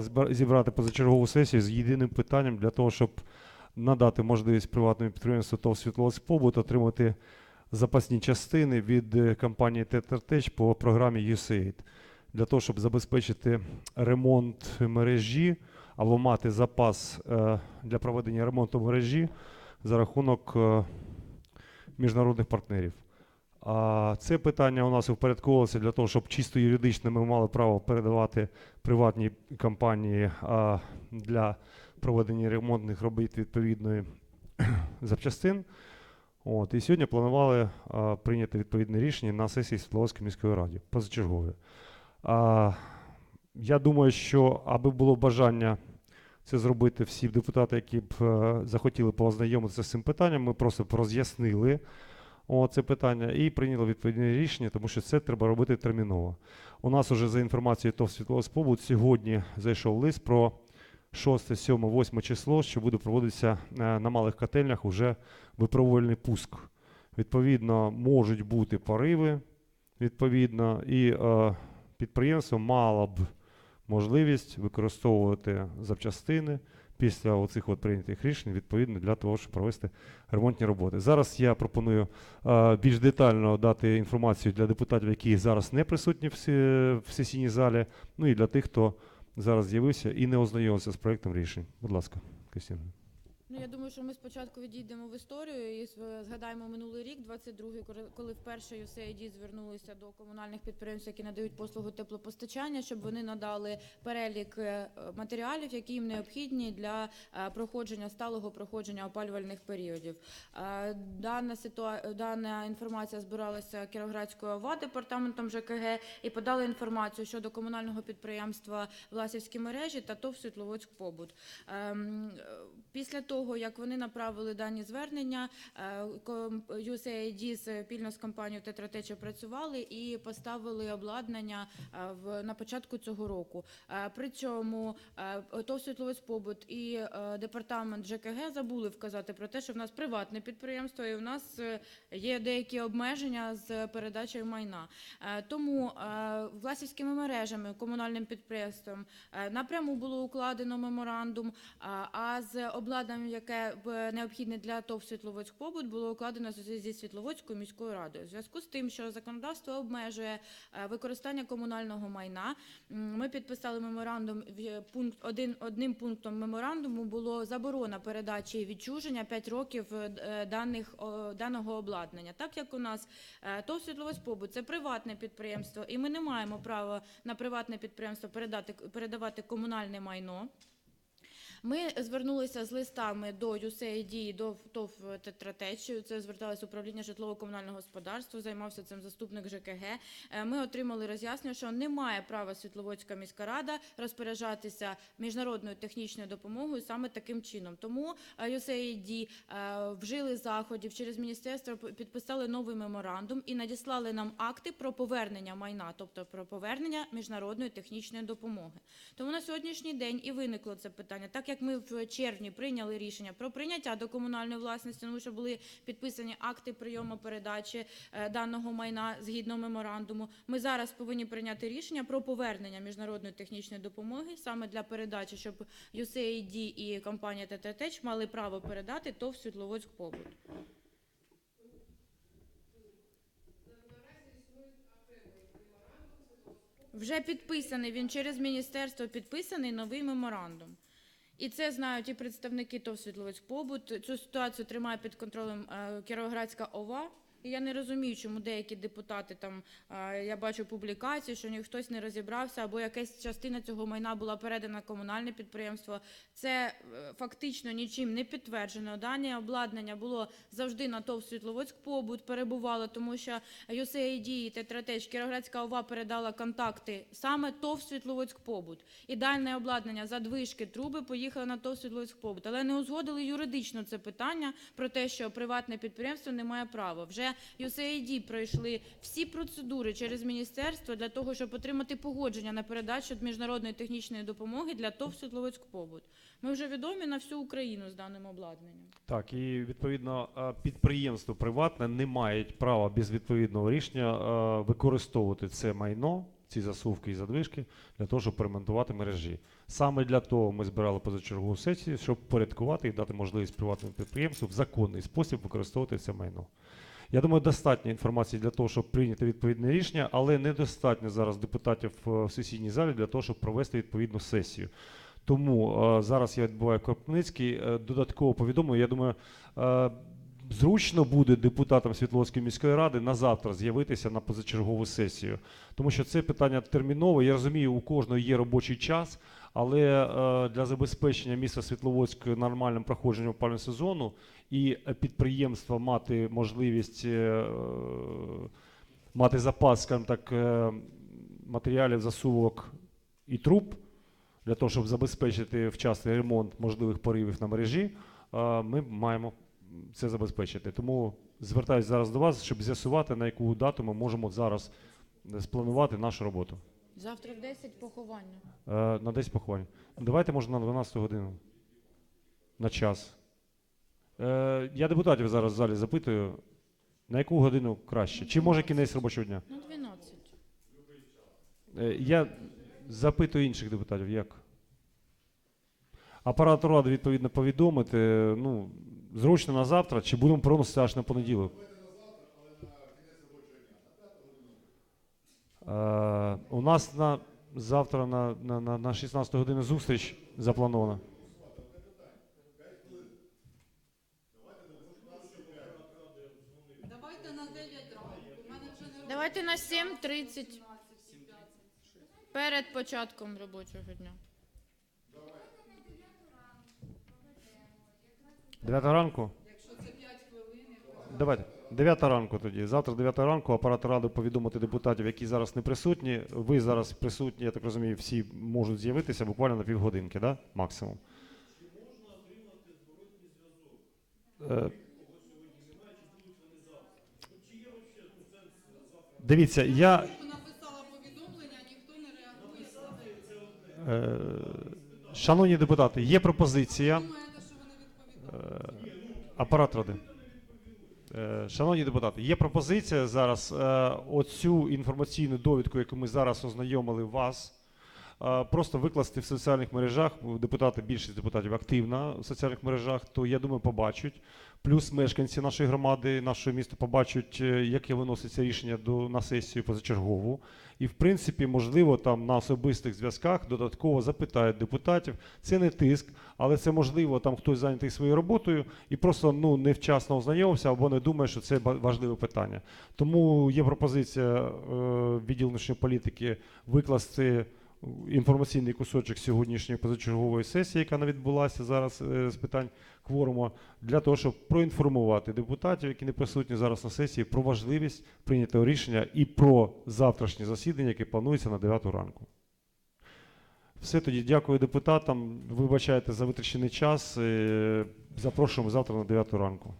планували зібрати позачергову сесію з єдиним питанням для того, щоб надати можливість приватному підприємству ТОВ «Світловодськ Побут отримати запасні частини від е, компанії Тетертеч по програмі USAID для того, щоб забезпечити ремонт мережі або мати запас е, для проведення ремонту мережі за рахунок е, міжнародних партнерів. А це питання у нас впорядковувалося для того, щоб чисто юридично ми мали право передавати приватній компанії а, для проведення ремонтних робіт відповідної запчастин. От, і сьогодні планували а, прийняти відповідне рішення на сесії Світловодської міської ради позачергової. А, я думаю, що аби було бажання це зробити всі депутати, які б е, захотіли познайомитися з цим питанням, ми просто роз'яснили о, це питання і прийняли відповідне рішення, тому що це треба робити терміново. У нас уже за інформацією ТОВ «Світловодськ Побут сьогодні зайшов лист про 6, 7, 8 число, що буде проводитися е, на малих котельнях уже випробувальний пуск. Відповідно, можуть бути пориви, відповідно, і е, підприємство мало б можливість використовувати запчастини після оцих от прийнятих рішень, відповідно, для того, щоб провести ремонтні роботи. Зараз я пропоную е, більш детально дати інформацію для депутатів, які зараз не присутні в, сі- в сесійній залі, ну і для тих, хто зараз з'явився і не ознайомився з проектом рішень. Будь ласка, Кристина. Ну, я думаю, що ми спочатку відійдемо в історію і згадаємо минулий рік, 22-й, коли- вперше USAID звернулися до комунальних підприємств, які надають послугу теплопостачання, щоб вони надали перелік е, матеріалів, які їм необхідні для е, проходження сталого проходження опалювальних періодів. Е, Дана ситуа... дана інформація збиралася Кіровоградською ОВА департаментом ЖКГ і подали інформацію щодо комунального підприємства Власівські мережі та ТОВ Світловодськ Побут. Е, Після того, як вони направили дані звернення, е, USAID спільно з компанією Тетратеча працювали і поставили обладнання е, на початку цього року. Е, При цьому е, ТОВ Світловодськ Побут і е, департамент ЖКГ забули вказати про те, що в нас приватне підприємство і в нас е, є деякі обмеження з передачею майна. Е, Тому е, власівськими мережами, комунальним підприємством е, напряму було укладено меморандум, а з обладнанням, яке б необхідне для ТОВ Світловодськ побут, було укладено зі Світловодською міською радою. У зв'язку з тим, що законодавство обмежує е, використання комунального майна, ми підписали меморандум. в- Пункт один одним пунктом меморандуму було заборона передачі відчуження 5 років е, даних даного обладнання. Так як у нас е, ТОВ Світловодськ побут це приватне підприємство, і ми не маємо права на приватне підприємство передати передавати комунальне майно. Ми звернулися з листами до USAID до ТОВ Тетратеч. Це зверталося управління житлово-комунального господарства, займався цим заступник ЖКГ. Е, Ми отримали роз'яснення, що немає права Світловодська міська рада розпоряджатися міжнародною технічною допомогою саме таким чином. Тому е, USAID е, вжили заходів через міністерство, підписали новий меморандум і надіслали нам акти про повернення майна, тобто про повернення міжнародної технічної допомоги. Тому на сьогоднішній день і виникло це питання. Так як ми в червні прийняли рішення про прийняття до комунальної власності, тому що були підписані акти прийому передачі е, даного майна згідно меморандуму. Ми зараз повинні прийняти рішення про повернення міжнародної технічної допомоги саме для передачі, щоб USAID і компанія ТТТ мали право передати ТОВ Світловодськ побут. Вже підписаний він через міністерство підписаний новий меморандум. І це знають і представники ТОВ Світловець Побут. Цю ситуацію тримає під контролем е, Кіровоградська ОВА. І я не розумію, чому деякі депутати там я бачу публікації, що ні хтось не розібрався, або якась частина цього майна була передана комунальне підприємство. Це е, фактично нічим не підтверджено. Дане обладнання було завжди на ТОВ Світловодськ побут перебувало, тому що USAID і Тетратеч Кіровоградська ОВА передала контакти саме ТОВ Світловодськ побут. І дальне обладнання, задвижки, труби поїхали на ТОВ Світловодськ побут. Але не узгодили юридично це питання про те, що приватне підприємство не має права. Вже USAID пройшли всі процедури через міністерство для того, щоб отримати погодження на передачу міжнародної технічної допомоги для ТОВ Світловодськ побут. Ми вже відомі на всю Україну з даним обладнанням. Так, і відповідно е, підприємство приватне не мають права без відповідного рішення е, використовувати це майно, ці засувки і задвижки для того, щоб перемонтувати мережі. Саме для того ми збирали позачергову сесію, щоб порядкувати і дати можливість приватному підприємству в законний спосіб використовувати це майно. Я думаю, достатньо інформації для того, щоб прийняти відповідне рішення, але недостатньо зараз депутатів е, в сесійній залі для того, щоб провести відповідну сесію. Тому е, зараз я відбуваю Кропницький. Е, додатково повідомлю. Я думаю, зручно буде депутатам Світловської міської ради на завтра з'явитися на позачергову сесію, тому що це питання термінове. Я розумію, у кожного є робочий час, але е, для забезпечення міста Світловодськ нормальним проходженням опалювального сезону і підприємства мати можливість е, мати запас, скажімо так, е, матеріалів, засувок і труб для того, щоб забезпечити вчасний ремонт можливих поривів на мережі, ми маємо це забезпечити. Тому звертаюся зараз до вас, щоб з'ясувати, на яку дату ми можемо зараз спланувати нашу роботу. Завтра в 10 поховання. Е, На 10 поховань. Давайте, може, на 12 годину. На час. Е, Я депутатів зараз в залі запитую, на яку годину краще? Чи може кінець робочого дня? Ну, 12. Е, Я запитую інших депутатів, як? Апарат ради відповідно повідомити, ну, зручно на завтра, чи будемо проносити аж на понеділок? Е, у нас на завтра на, на, на, на 16 годину зустріч запланована. Давайте на 9 ранку. У мене вже не Давайте на 7.30 перед початком робочого дня. 9 ранку? Якщо це 5 хвилин, Давайте. 9 ранку тоді. Завтра 9 ранку апарат ради повідомити депутатів, які зараз не присутні. Ви зараз присутні, я так розумію, всі можуть з'явитися буквально на півгодинки, да? максимум. Е, Дивіться, я. написала повідомлення, ніхто не реагує. Е, шановні депутати, є пропозиція. Думаєте, що вони відповідають? Апарат ради. Е, Шановні депутати, є пропозиція зараз е, оцю інформаційну довідку, яку ми зараз ознайомили вас, просто викласти в соціальних мережах. Депутати, більшість депутатів активна в соціальних мережах, то я думаю, побачать. Плюс мешканці нашої громади, нашого міста побачать, е, яке виноситься рішення до на сесію позачергову. І, в принципі, можливо, там на особистих зв'язках додатково запитають депутатів. Це не тиск, але це можливо, там хтось зайнятий своєю роботою і просто ну невчасно ознайомився або не думає, що це важливе питання. Тому є пропозиція е, відділу політики викласти інформаційний кусочок сьогоднішньої позачергової сесії, яка не відбулася зараз е, з питань кворуму, для того, щоб проінформувати депутатів, які не присутні зараз на сесії, про важливість прийнятого рішення і про завтрашнє засідання, яке планується на 9 ранку. Все тоді дякую депутатам. Вибачайте за витрачений час. Е, Запрошуємо завтра на 9 ранку.